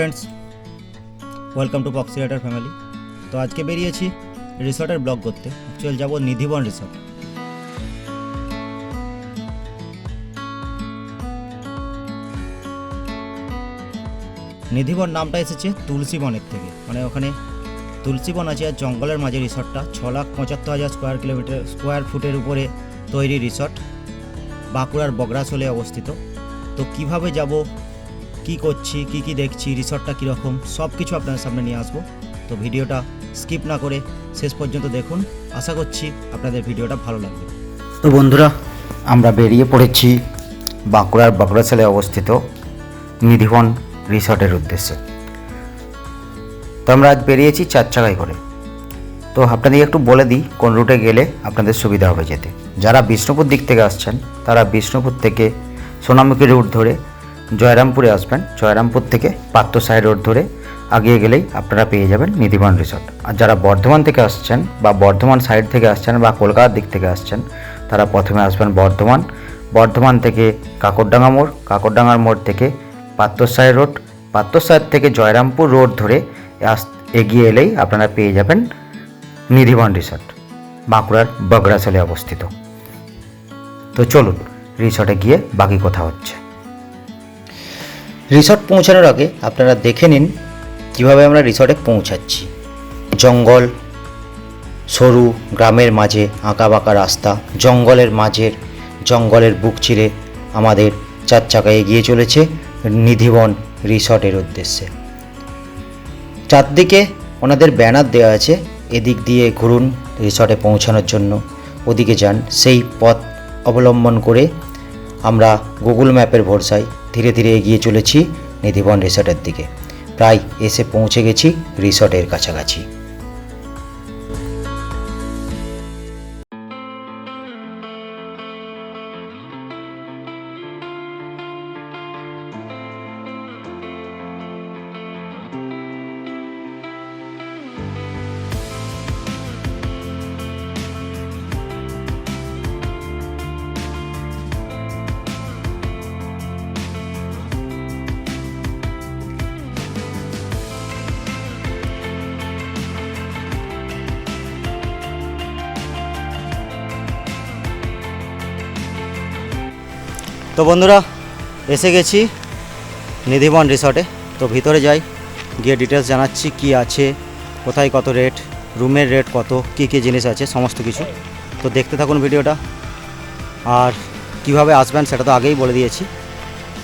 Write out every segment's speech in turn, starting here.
Friends welcome to পক্সিলেটার family তো আজকে বেরিয়েছি রিসর্টের ব্লগ করতে। অ্যাকচুয়াল যাব নিধিবন রিসর্ট নিধিবন নামটা এসেছে তুলসীবনের থেকে। মানে ওখানে তুলসীবন আছে আর জঙ্গলের মাঝে রিসর্টটা। ছ লাখ পঁচাত্তর হাজার স্কোয়ার কিলোমিটার স্কোয়ার ফুটের উপরে তৈরি রিসর্ট। বাঁকুড়ার বগরাসোলে অবস্থিত। তো কীভাবে যাব? কি করছি, কি কি দেখছি, রিসর্টটা কীরকম সব কিছু আপনাদের সামনে নিয়ে আসব। তো ভিডিওটা স্কিপ না করে শেষ পর্যন্ত দেখুন। আশা করছি আপনাদের ভিডিওটা ভালো লাগবে। তো বন্ধুরা, আমরা বেরিয়ে পড়েছি বাঁকুড়ার বগরাসোলে অবস্থিত নিধিবন রিসর্টের উদ্দেশ্যে। তো আমরা আজ বেরিয়েছি চার চাকায় করে। তো আপনাদের একটু বলে দিই, কোন রুটে গেলে আপনাদের সুবিধা হবে যেতে। যারা বিষ্ণুপুর দিক থেকে আসছেন, তারা বিষ্ণুপুর থেকে সোনামুখী রুট ধরে জয়রামপুরে আসবেন। জয়রামপুর থেকে পাত্রসাই রোড ধরে আগিয়ে গেলেই আপনারা পেয়ে যাবেন নিধিবন রিসর্ট। আর যারা বর্ধমান থেকে আসছেন বা বর্ধমান সাইড থেকে আসছেন বা কলকাতার দিক থেকে আসছেন, তারা প্রথমে আসবেন বর্ধমান। বর্ধমান থেকে কাকরডাঙ্গা মোড়, কাকরডাঙ্গার মোড় থেকে পাত্রসাই রোড। পাত্রসাই থেকে জয়রামপুর রোড ধরে আস- এগিয়ে এলেই আপনারা পেয়ে যাবেন নিধিবন রিসর্ট, বাঁকুড়ার বগরাসলে অবস্থিত। তো চলুন, রিসর্টে গিয়ে বাকি কথা হচ্ছে। রিসর্ট পৌঁছানোর আগে আপনারা দেখে নিন কীভাবে আমরা রিসর্টে পৌঁছাচ্ছি। জঙ্গল, সরু, গ্রামের মাঝে আঁকা বাঁকা রাস্তা, জঙ্গলের মাঝের, জঙ্গলের বুক চিরে আমাদের চার চাকা এগিয়ে চলেছে নিধিবন রিসর্টের উদ্দেশ্যে। চারদিকে ওনাদের ব্যানার দেওয়া আছে, এদিক দিয়ে ঘুরুন রিসর্টে পৌঁছানোর জন্য। ওদিকে যান, সেই পথ অবলম্বন করে আমরা গুগল ম্যাপের ভরসায় ধীরে ধীরে এগিয়ে চলেছি নিধিবন রিসর্টের দিকে। প্রায় এসে পৌঁছে গেছি রিসর্টের কাছাকাছি। তো বন্ধুরা, এসে গেছি নিধিবন রিসর্টে তো ভিতরে যাই, গিয়ে ডিটেলস জানাচ্ছি কি আছে, কোথায় কত রেট রুমের রেট কত, কি কী জিনিস আছে, সমস্ত কিছু। তো দেখতে থাকুন ভিডিওটা। আর কীভাবে আসবেন সেটা তো আগেই বলে দিয়েছি।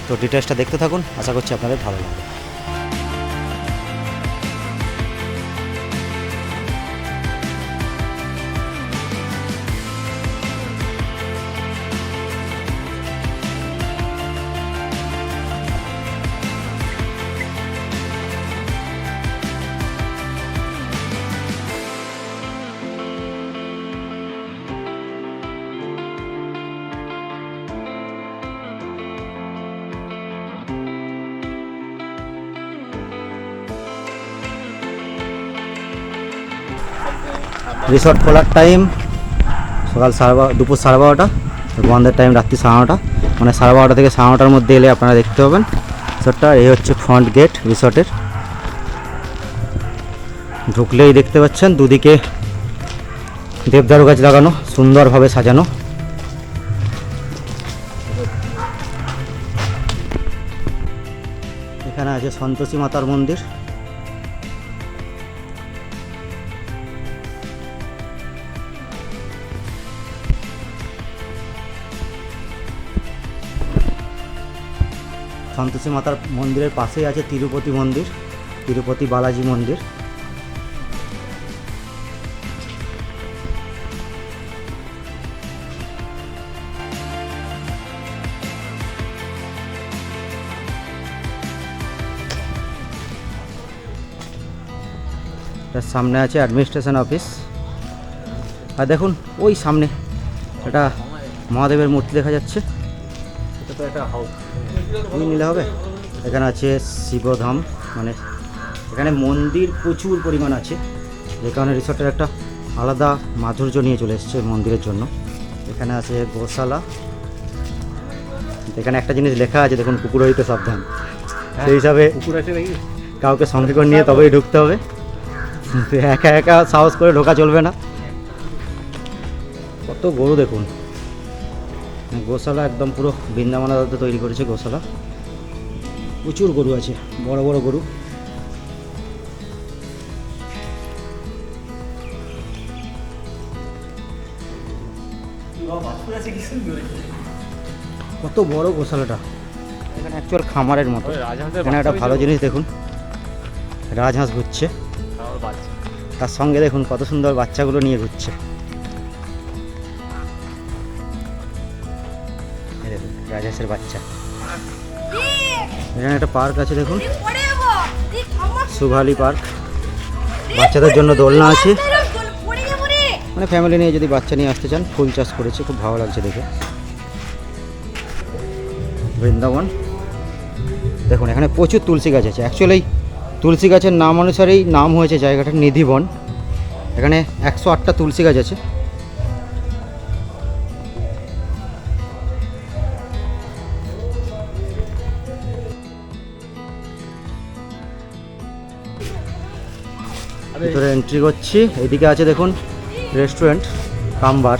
তো ডিটেলসটা দেখতে থাকুন, আশা করছি আপনাদের ভালো লাগবে। রিসর্ট খোলার টাইম সকাল সাড়ে দুপুর সাড়ে বারোটা বন্ধের টাইম রাত্রি সাড়ে নটা মানে সাড়ে বারোটা থেকে সাড়ে নটার মধ্যে এলে আপনারা দেখতে পাবেন। রিসর্টটা এই হচ্ছে ফ্রন্ট গেট রিসর্টের ঢুকলেই দেখতে পাচ্ছেন, দুদিকে দেবদারু গাছ লাগানো, সুন্দরভাবে সাজানো। এখানে আছে সন্তোষী মাতার মন্দির। সন্তোষী মাতার মন্দিরের পাশেই আছে তিরুপতি মন্দির, তিরুপতি বালাজি মন্দির। তার সামনে আছে অ্যাডমিনিস্ট্রেশন অফিস। আর দেখুন, ওই সামনে একটা মহাদেবের মূর্তি দেখা যাচ্ছে। তো একটা হাউস। ওই নিলে হবে? এখানে আছে শিবধাম মানে এখানে মন্দির প্রচুর পরিমাণ আছে। যে কারণে রিসর্টের একটা আলাদা মাধুর্য নিয়ে চলে এসছে মন্দিরের জন্য। এখানে আছে গোশালা। এখানে একটা জিনিস লেখা আছে দেখুন কুকুর হইতে সাবধান। সেই হিসাবে কুকুর কাউকে সঙ্গে করে নিয়ে তবেই ঢুকতে হবে। একা একা সাহস করে ঢোকা চলবে না। কত গরু দেখুন। গোশালা একদম পুরো বৃন্দাবন দাদাতে তৈরি করেছে গোশালা। প্রচুর গরু আছে বড় বড় গরু। কত বড় গোশালাটা। এখানে অ্যাকচুয়াল খামারের মতো। এখানে একটা ভালো জিনিস দেখুন। রাজহাঁস ঘুরছে। তার সঙ্গে দেখুন কত সুন্দর বাচ্চাগুলো নিয়ে ঘুরছে। রাজহাঁসের বাচ্চা। এখানে একটা পার্ক আছে, দেখুন। সুভালি পার্ক। বাচ্চাদের জন্য দোলনা আছে। মানে ফ্যামিলি নিয়ে যদি বাচ্চা নিয়ে আসতে চান, ফুল চাষ করেছে, খুব ভালো লাগছে দেখে। বৃন্দাবন। দেখুন, এখানে প্রচুর তুলসী গাছ আছে। অ্যাকচুয়ালি তুলসী গাছের নাম অনুসারেই নাম হয়েছে জায়গাটার নিধিবন। এখানে একশো আটটা তুলসী গাছ আছে। এন্ট্রি করছি। এদিকে আছে দেখুন রেস্টুরেন্ট কামবার।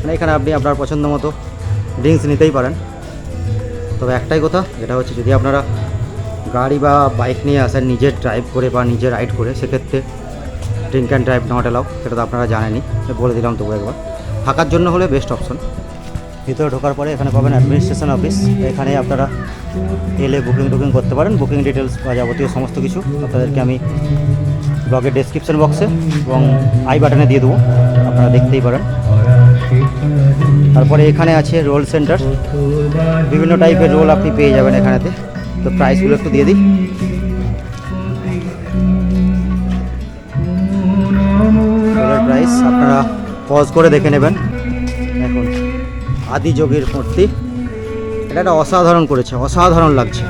মানে এখানে আপনি আপনার পছন্দ মতো ড্রিঙ্কস নিতেই পারেন। তবে একটাই কথা, যেটা হচ্ছে যদি আপনারা গাড়ি বা বাইক নিয়ে আসেন, নিজের ড্রাইভ করে বা নিজে রাইড করে, সেক্ষেত্রে drink and drive not allow সেটা তো আপনারা জানেনই, তো বলে দিলাম তবু একবার। থাকার জন্য হলে বেস্ট অপশন ভিতরে ঢোকার পরে এখানে পাবেন অ্যাডমিনিস্ট্রেশন অফিস এখানে আপনারা এলে বুকিং টুকিং করতে পারেন। বুকিং ডিটেলস বা যাবতীয় সমস্ত কিছু আপনাদেরকে আমি ব্লগের ডেসক্রিপশন বক্সে এবং আই বাটনে দিয়ে দেবো, আপনারা দেখতেই পারেন। তারপরে এখানে আছে রোল সেন্টার বিভিন্ন টাইপের রোল আপনি পেয়ে যাবেন এখানেতে। তো প্রাইসগুলো একটু দিয়ে দিই। রোলের প্রাইস আপনারা পজ করে দেখে নেবেন। এখন আদি যোগীর মূর্তি। এটা একটা অসাধারণ করেছে, অসাধারণ লাগছে।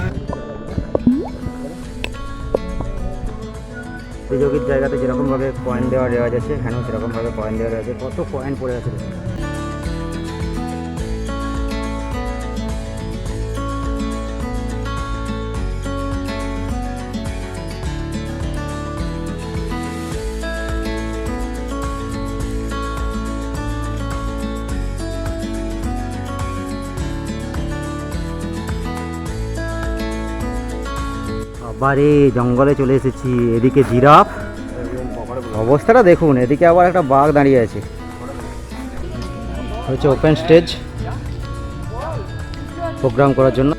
যোগীর জায়গাতে যেরকমভাবে কয়েন দেওয়া দেওয়া আছে এখানেও সেরকমভাবে কয়েন দেওয়া আছে কত কয়েন পড়ে আছে আবারে জঙ্গলে চলে এসেছি। এদিকে জিরাফ। অবস্থাটা দেখুন, এদিকে আবার একটা বাঘ দাঁড়িয়ে আছে। হচ্ছে ওপেন স্টেজ প্রোগ্রাম করার জন্য।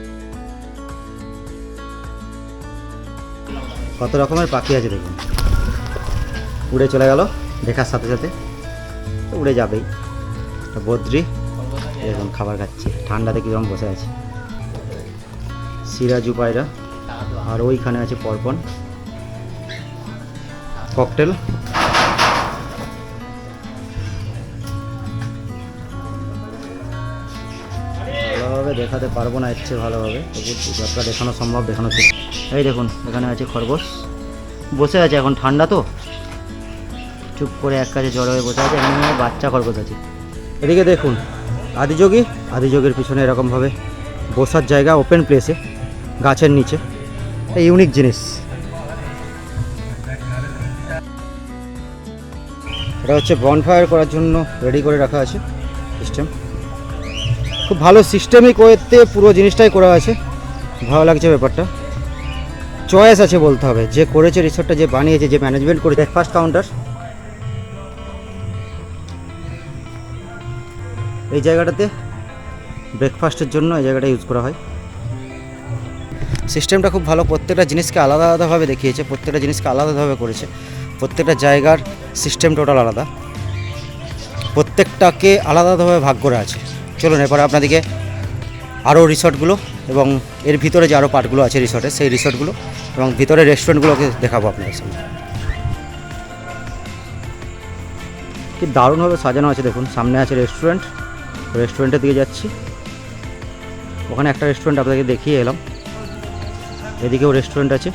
কত রকমের পাখি আছে দেখুন। উড়ে চলে গেল, দেখার সাথে সাথে। উড়ে যাবেই। বদ্রি, এরকম খাবার খাচ্ছে। ঠান্ডাতে কীরকম বসে আছে। সিরাজু পায়রা। আর ওইখানে আছে পরপন। ককটেল। ভালোভাবে দেখাতে পারব না ইচ্ছে ভালোভাবে। তবু যতটা দেখানো সম্ভব, দেখানো এই দেখুন, এখানে আছে খরগোশ। বসে আছে এখন ঠান্ডা তো। চুপ করে এক কাছে জড়ো হয়ে বসে আছে এখানে বাচ্চা খরগোশ আছে। এদিকে দেখুন, আদিযোগী। আদিযোগীর পিছনে এরকমভাবে বসার জায়গা ওপেন প্লেসে গাছের নিচে। ইউনিক জিনিস। এটা হচ্ছে বনফায়ার করার জন্য রেডি করে রাখা আছে সিস্টেম খুব ভালো সিস্টেমিক ওয়েতে পুরো জিনিসটাই করা আছে। ভালো লাগছে ব্যাপারটা। চয়েস আছে বলতে হবে। যে করেছে রিসোর্টটা যে বানিয়েছে, যে ম্যানেজমেন্ট করে ব্রেকফাস্ট কাউন্টার এই জায়গাটাতে ব্রেকফাস্টের জন্য এই জায়গাটা ইউজ করা হয়। সিস্টেমটা খুব ভালো, প্রত্যেকটা জিনিসকে আলাদা আলাদাভাবে দেখিয়েছে, প্রত্যেকটা জিনিসকে আলাদাভাবে করেছে, প্রত্যেকটা জায়গার সিস্টেম টোটাল আলাদা। প্রত্যেকটাকে আলাদাভাবে ভাগ করে আছে। চলুন, এরপরে আপনাদেরকে আরও রিসর্টগুলো এবং এর ভিতরে যে আরও পার্টগুলো আছে রিসর্টে, সেই রিসর্টগুলো এবং ভিতরে রেস্টুরেন্টগুলোকে দেখাবো আপনাদের সামনে। কি দারুণভাবে সাজানো আছে দেখুন, সামনে আছে রেস্টুরেন্ট। রেস্টুরেন্টের দিকে যাচ্ছি। ওখানে একটা রেস্টুরেন্ট আপনাদেরকে দেখিয়ে এলাম। এদিকেও রেস্টুরেন্ট আছে।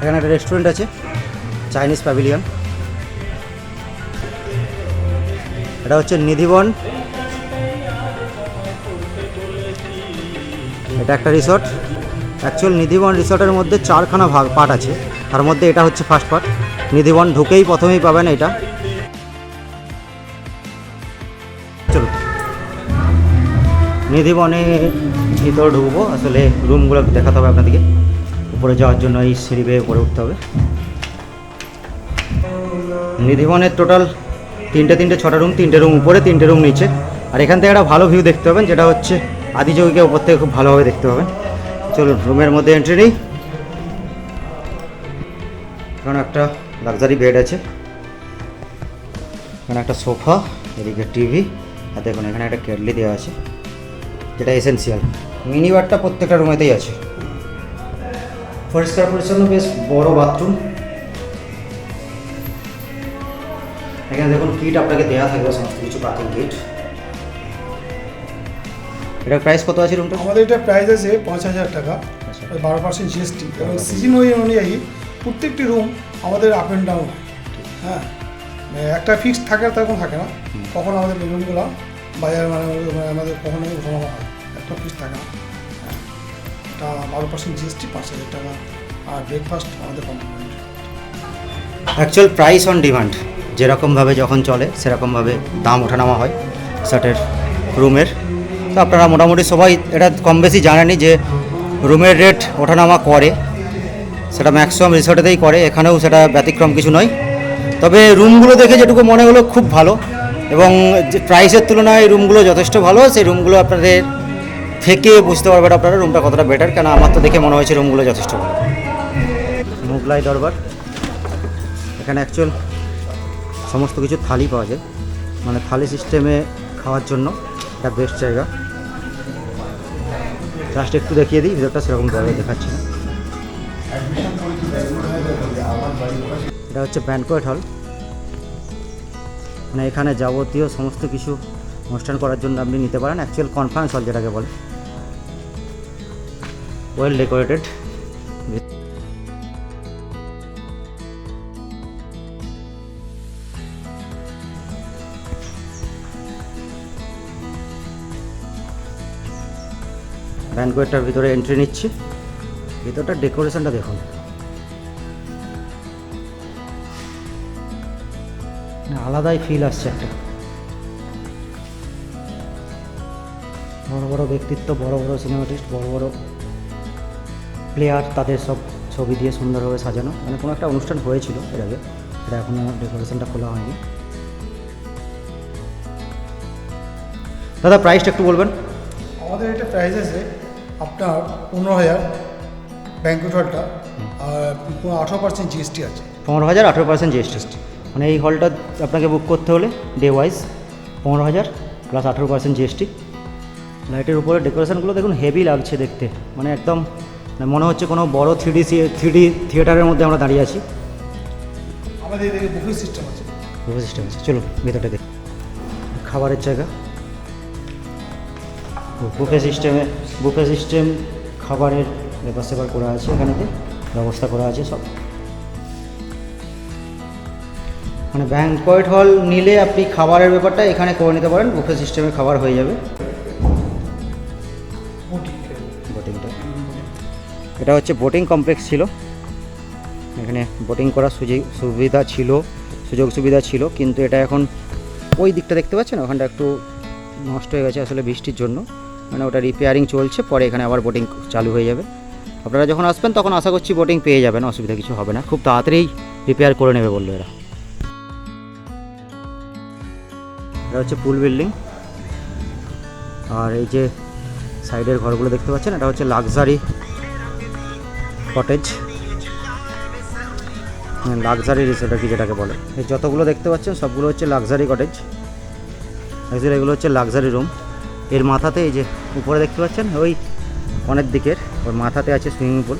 এখানে একটা রেস্টুরেন্ট আছে চাইনিজ প্যাভিলিয়ন এটা হচ্ছে নিধিবন। এটা একটা রিসর্ট অ্যাকচুয়াল নিধিবন রিসর্টের মধ্যে চারখানা ভাগ পার্ট আছে। তার মধ্যে এটা হচ্ছে ফার্স্ট পার্ট নিধিবন ঢুকেই প্রথমেই পাবেন এটা। নিধিবনে ভিতর ঢুকবো। আসলে রুমগুলো দেখাতে হবে আপনাদেরকে। উপরে যাওয়ার জন্য এই সিঁড়ি বেয়ে উপরে উঠতে হবে। নিধিবনের টোটাল তিনটে তিনটে, ছটা রুম, তিনটে রুম উপরে, তিনটে রুম নিচে। আর এখান থেকে একটা ভালো ভিউ দেখতে পাবেন, যেটা হচ্ছে আদিযোগীকে উপর থেকে খুব ভালোভাবে দেখতে পাবেন। চলুন, রুমের মধ্যে এন্ট্রি নেই। এখানে একটা লাক্সারি বেড আছে। এখানে একটা সোফা এদিকে টিভি আর দেখুন এখানে একটা কেটলি দেওয়া আছে। যেটা এসেন্সিয়াল মিনি বারটা প্রত্যেকটা রুমেতেই আছে। পরিষ্কার পরিচ্ছন্ন বেশ বড় বাথরুম এখানে দেখুন কিট আপনাকে দেওয়া থাকবে সমস্ত কিছু পার্কিং কিট এটার প্রাইস কত আছে রুমটা আমাদের এটা প্রাইস আছে পাঁচ হাজার টাকা আচ্ছা। বারো পার্সেন্ট জিএসটি এবং সিজন ওই অনুযায়ী প্রত্যেকটি রুম আমাদের আপ অ্যান্ড ডাউন হ্যাঁ। মানে একটা ফিক্সড থাকে আর তখন থাকে না। তখন আমাদের রুমগুলো বাজার মানে আমাদের কখনো ওঠানো হয় এটা বারো পার্সেন্ট জিএসটি পাঁচ হাজার টাকা আর ব্রেকফাস্ট আমাদের complement actual price on demand যেরকমভাবে যখন চলে সেরকমভাবে দাম ওঠানামা হয় শার্টের রুমের। তো আপনারা মোটামুটি সবাই এটা কম বেশি জানেনই যে রুমের রেট ওঠানামা করে, সেটা ম্যাক্সিমাম রিসর্টেতেই করে, এখানেও সেটা ব্যতিক্রম কিছু নয়। তবে রুমগুলো দেখে যেটুকু মনে হলো খুব ভালো, এবং প্রাইসের তুলনায় রুমগুলো যথেষ্ট ভালো, সেই রুমগুলো আপনাদের থেকে বুঝতে পারবেন আপনারা রুমটা কতটা বেটার কেন আমার তো দেখে মনে হয়েছে রুমগুলো যথেষ্ট ভালো। মুগলাই দরবার, এখানে অ্যাকচুয়াল সমস্ত কিছু থালি পাওয়া যায়। মানে থালি সিস্টেমে খাওয়ার জন্য এটা বেস্ট জায়গা। জাস্ট একটু দেখিয়ে দিই, ভিতরটা সেরকম ভাবে দেখাচ্ছি না। এটা হচ্ছে ব্যানকোয়েট হল মানে এখানে যাবতীয় সমস্ত কিছু অনুষ্ঠান করার জন্য আপনি নিতে পারেন। অ্যাকচুয়াল কনফারেন্স হল যেটাকে বলে। ওয়েল ডেকোরেটেড ব্যানকোয়েটটার ভিতরে এন্ট্রি নিচ্ছি। ভিতরটা ডেকোরেশনটা দেখুন। মানে আলাদাই ফিল আসছে একটা। বড় বড় ব্যক্তিত্ব, বড় বড় সিনেমাটিস্ট বড় বড় প্লেয়ার তাদের সব ছবি দিয়ে সুন্দরভাবে সাজানো। মানে কোনো একটা অনুষ্ঠান হয়েছিল এর আগে। এটা এখনও ডেকোরেশনটা খোলা হয়নি। দাদা প্রাইসটা একটু বলবেন? আমাদের এটা প্রাইস আছে আপনার পনেরো হাজার ব্যাঙ্কুট হলটা আর আঠারো পার্সেন্ট জিএসটি আছে। পনেরো হাজার আঠেরো পার্সেন্ট জিএসটি মানে এই হলটা আপনাকে বুক করতে হলে ডে ওয়াইজ পনেরো হাজার প্লাস আঠেরো পার্সেন্ট জিএসটি লাইটের উপরে ডেকোরেশনগুলো দেখুন হেভি লাগছে দেখতে। মানে একদম মানে মনে হচ্ছে কোনো বড় থ্রিডি থ্রিডি থিয়েটারের মধ্যে আমরা দাঁড়িয়ে আছি। আমাদের এদিকে বুফে সিস্টেম আছে। বুফে সিস্টেম আছে। চলুন ভেতরটা দেখ। খাবারের জায়গা। বুফে সিস্টেমে বুফে সিস্টেম খাবারের ব্যাপার স্যাপার করা আছে এখানেতে। ব্যবস্থা করা আছে সব। মানে ব্যাঙ্কয়েট হল নিলে আপনি খাবারের ব্যাপারটা এখানে করে নিতে পারেন। বুফে সিস্টেমে খাবার হয়ে যাবে। এটা হচ্ছে বোটিং কমপ্লেক্স ছিল। এখানে বোটিং করার সুযোগ সুবিধা ছিল, সুযোগ সুবিধা ছিল, কিন্তু এটা এখন ওই দিকটা দেখতে পাচ্ছেন? ওখানটা একটু নষ্ট হয়ে গেছে আসলে বৃষ্টির জন্য। মানে ওটা রিপেয়ারিং চলছে, পরে এখানে আবার বোটিং চালু হয়ে যাবে। আপনারা যখন আসবেন, তখন আশা করছি বোটিং পেয়ে যাবেন, অসুবিধা কিছু হবে না। খুব তাড়াতাড়ি রিপেয়ার করে নেবে বলল এরা। এটা হচ্ছে পুল বিল্ডিং আর এই যে সাইডের ঘরগুলো দেখতে পাচ্ছেন? এটা হচ্ছে লাক্সারি কটেজ লাক্সারি রিসোর্ট কি যেটাকে বলে। এই যতগুলো দেখতে পাচ্ছেন, সবগুলো হচ্ছে লাক্সারি কটেজ অ্যাকচুয়ালি এগুলো হচ্ছে লাক্সারি রুম এর মাথাতে এই যে উপরে দেখতে পাচ্ছেন, ওই অনেক দিকের, ওর মাথাতে আছে সুইমিং পুল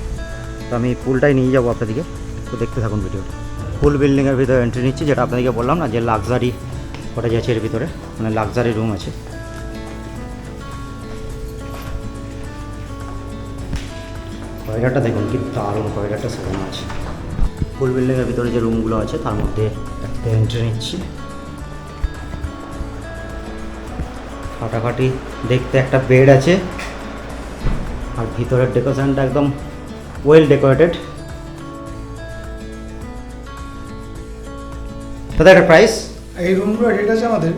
তো আমি পুলটাই নিয়ে যাব আপনাদেরকে। তো দেখতে থাকুন ভিডিওটা ফুল বিল্ডিংয়ের ভিতরে এন্ট্রি নিচ্ছি, যেটা আপনাদেরকে বললাম না, যে লাক্সারি কটেজ আছে এর ভিতরে মানে লাক্সারি রুম আছে। করিডরটা দেখুন কি দারুণ করিডরটা সাজানো আছে। ফুল বিল্ডিংয়ের ভিতরে যে রুমগুলো আছে তার মধ্যে একটা এন্ট্রি নিচ্ছি। ফাটাফাটি দেখতে একটা বেড আছে। আর ভিতরের ডেকোরেশনটা একদম ওয়েল ডেকোরেটেড দাদা একটা প্রাইস এই রুমগুলোর রেট আছে আমাদের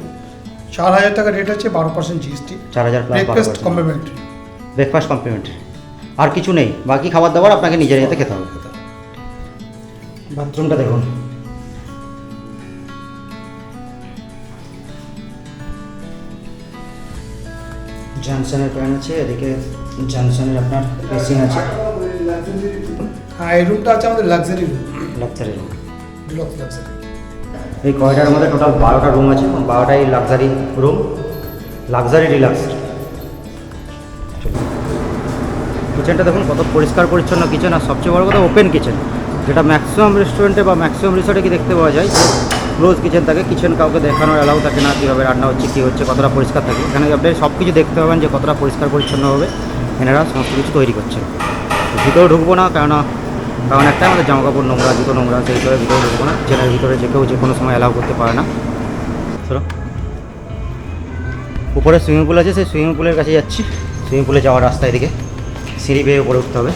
চার হাজার টাকা রেট আছে বারো পার্সেন্ট জিএসটি চার হাজার plus breakfast complimentary breakfast complimentary আর কিছু নেই। বাকি খাবার দাবার আপনাকে নিজের হাতে খেতে হবে। বাথরুমটা দেখুন। জনসনের প্যান আছে এদিকে জনসনের আপনার বেসিন আছে। হ্যাঁ এই রুমটা আছে আমাদের luxury room luxury room deluxe luxury এই কয়টার মধ্যে টোটাল বারোটা রুম আছে বারোটাই লাক্সারি রুম লাক্সারি ডিলাক্স কিচেনটা দেখুন কত পরিষ্কার পরিচ্ছন্ন কিচেন আর সবচেয়ে বড় কথা ওপেন কিচেন যেটা ম্যাক্সিমাম রেস্টুরেন্টে বা ম্যাক্সিমাম রিসোর্টে কি দেখতে পাওয়া যায়? ক্লোজ কিচেন থাকে কিচেন কাউকে দেখানোর অ্যালাউ থাকে না, কীভাবে রান্না হচ্ছে, কী হচ্ছে, কতটা পরিষ্কার থাকে। এখানে আপনি সব কিছু দেখতে পাবেন যে কতটা পরিষ্কার পরিচ্ছন্ন হবে। এনারা সমস্ত কিছু তৈরি করছেন। ভিতরে ঢুকবো না, কেননা, কারণ একটা আমাদের জামা কাপড় নোংরা, জুতো নোংরা, সেই হিসাবে ভিতরে ঢুকবো না। কিচেনের ভিতরে যে কেউ যে কোনো সময় অ্যালাউ করতে পারে না। উপরে সুইমিং পুল আছে, সেই সুইমিং পুলের কাছে যাচ্ছি। সুইমিং পুলে যাওয়ার রাস্তা এদিকে। সিঁড়ি বেয়ে উপরে উঠতে হবে।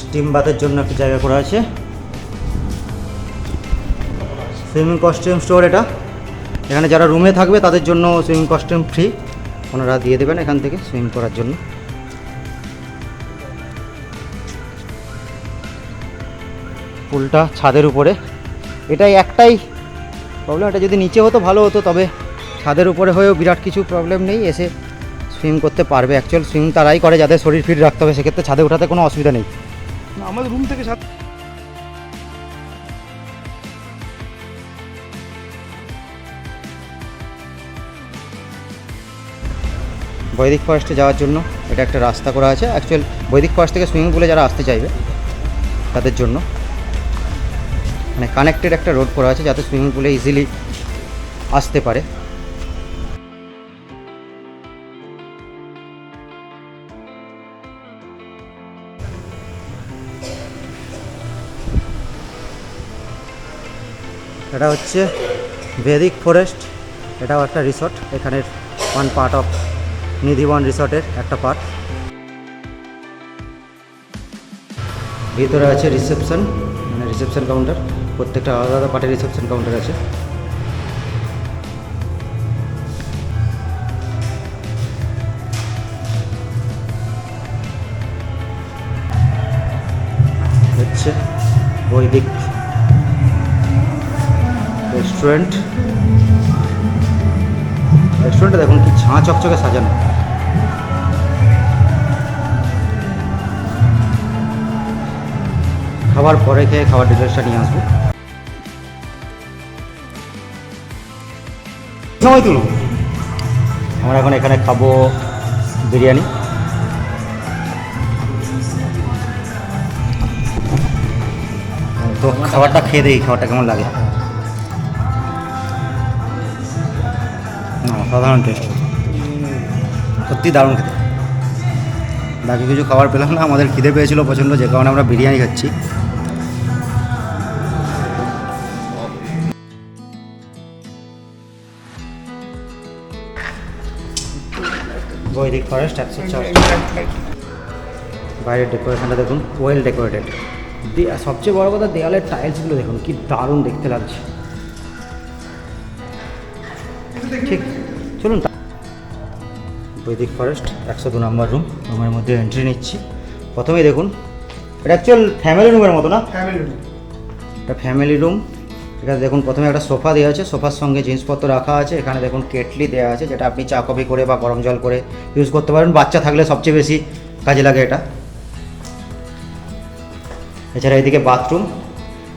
স্টিম বাথের জন্য একটা জায়গা করা আছে। সুইমিং কস্টিউম স্টোর এটা। এখানে যারা রুমে থাকবে তাদের জন্য সুইমিং কস্টিউম ফ্রি। ওনারা দিয়ে দেবেন এখান থেকে সুইমিং করার জন্য। পুলটা ছাদের উপরে। এটাই একটাই প্রবলেম এটা যদি নিচে হতো ভালো হতো, তবে ছাদের উপরে হয়েও বিরাট কিছু প্রবলেম নেই এসে সুইম করতে পারবে। অ্যাকচুয়াল সুইম তারাই করে যাদের শরীর ফিট রাখতে হবে সেক্ষেত্রে ছাদে ওঠাতে কোনো অসুবিধা নেই। আমাদের রুম থেকে সাথে বৈদিক ফরেস্টে যাওয়ার জন্য এটা একটা রাস্তা করা আছে। অ্যাকচুয়াল বৈদিক ফরেস্ট থেকে সুইমিং পুলে যারা আসতে চাইবে তাদের জন্য মানে কানেক্টেড একটা রোড করা আছে যাতে সুইমিং পুলে ইজিলি আসতে পারে। এটা হচ্ছে ভেদিক ফরেস্ট এটাও একটা রিসর্ট এখানের ওয়ান পার্ট অফ নিধিবন রিসর্টের একটা পার্ট ভিতরে আছে রিসেপশন মানে রিসেপশন কাউন্টার প্রত্যেকটা আলাদা আলাদা পার্টের রিসেপশন কাউন্টার আছে। হচ্ছে বৈদিক রেস্টুরেন্ট রেস্টুরেন্টে দেখুন কি ঝাঁ চকচকে সাজানো। খাবার পরে খেয়ে খাবার ডিটেলসটা নিয়ে আসব। সময় আমরা এখন এখানে খাব বিরিয়ানি। তো খাবারটা খেয়ে দিই খাবারটা কেমন লাগে। সাধারণ টেস্ট সত্যি দারুণ খেতে। বাকি কিছু খাবার পেলাম না, আমাদের খিদে পেয়েছিল প্রচণ্ড, যে কারণে আমরা বিরিয়ানি খাচ্ছি। বৈদিক ফরেস্ট একশো চার। বাইরের ডেকোরেশনটা দেখুন ওয়েল ডেকোরেটেড সবচেয়ে বড় কথা দেওয়ালের টাইলসগুলো দেখুন, কি দারুণ দেখতে লাগছে। চলুন বৈদিক ফরেস্ট একশো দু নম্বর রুম রুমের মধ্যে এন্ট্রি নিচ্ছি। প্রথমেই দেখুন এটা অ্যাকচুয়াল ফ্যামিলি রুমের মতো না? ফ্যামিলি রুম এটা ফ্যামিলি রুম এখানে দেখুন প্রথমে একটা সোফা দেওয়া আছে সোফার সঙ্গে জিনিসপত্র রাখা আছে। এখানে দেখুন কেটলি দেওয়া আছে যেটা আপনি চা কফি করে বা গরম জল করে ইউজ করতে পারেন। বাচ্চা থাকলে সবচেয়ে বেশি কাজে লাগে এটা। এছাড়া এদিকে বাথরুম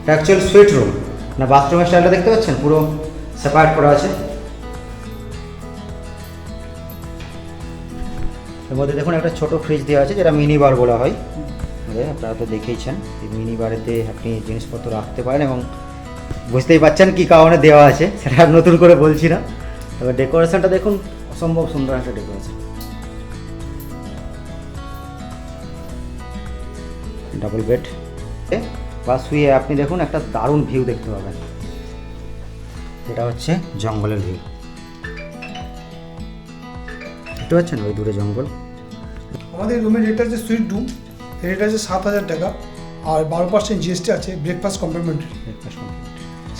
এটা অ্যাকচুয়াল সুইট রুম না বাথরুমের স্টাইলটা দেখতে পাচ্ছেন? পুরো সেপারেট করা আছে। এর মধ্যে দেখুন একটা ছোট ফ্রিজ দেওয়া আছে, যেটা মিনি বার বলা হয়। আপনারা তো দেখেইছেন, এই মিনি বারেতে আপনি জিনিসপত্র রাখতে পারেন এবং বুঝতেই পাচ্ছেন কী কারণে দেওয়া আছে, সেটা আর নতুন করে বলছি না। তবে ডেকোরেশনটা দেখুন, অসম্ভব সুন্দর একটা ডেকোরেশন ডাবল বেড বা শুয়ে আপনি দেখুন একটা দারুণ ভিউ দেখতে পাবেন। এটা হচ্ছে জঙ্গলের ভিউ দেখতে পাচ্ছেন ওই দূরে জঙ্গল? আমাদের রুমের রেট আছে সুইট রুম রেট আছে সাত হাজার টাকা আর বারো পার্সেন্ট জিএসটি আছে ব্রেকফাস্ট কমপ্লিমেন্টারি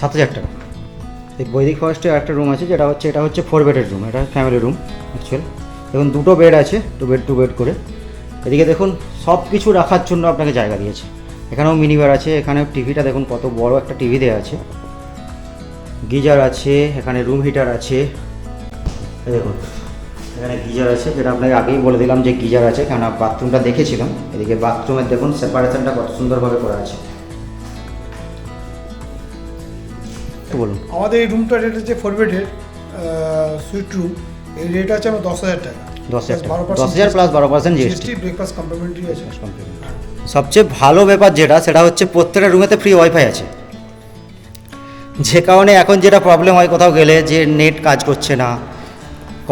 সাত হাজার টাকা। এই বৈদিক ফরেস্টে একটা রুম আছে যেটা হচ্ছে এটা হচ্ছে ফোর বেডের রুম এটা ফ্যামিলি রুম অ্যাকচুয়াল দেখুন দুটো বেড আছে টু বেড টু বেড করে। এদিকে দেখুন সব কিছু রাখার জন্য আপনাকে জায়গা দিয়েছে। এখানেও মিনিবার আছে এখানে টিভিটা দেখুন কত বড় একটা টিভি দেওয়া আছে। গিজার আছে এখানে রুম হিটার আছে। দেখুন। এখানে গিজার আছে যেটা আপনাকে আগেই বলে দিলাম যে গিজার আছে কেন বাথরুমটা দেখেছিলাম। এদিকে বাথরুমের দেখুন সেপারেশনটা কত সুন্দরভাবে করা আছে। বলুন। আমাদের এই রুমটার রেট আছে ফোর বেডের সুইট রুম এই রেট আছে আমার দশ হাজার টাকা। দশ হাজার বারো দশ হাজার প্লাস বারো percent GST GST breakfast complimentary আছে। সবচেয়ে ভালো ব্যাপার যেটা সেটা হচ্ছে প্রত্যেকটা রুমেতে ফ্রি ওয়াইফাই আছে। যে কারণে এখন যেটা প্রবলেম হয় কোথাও গেলে যে নেট কাজ করছে না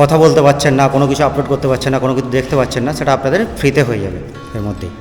কথা বলতে পারছেন না, কোনো কিছু আপলোড করতে পারছেন না, কোনো কিছু দেখতে পাচ্ছেন না, সেটা আপনাদের ফ্রিতে হয়ে যাবে এর মধ্যেই।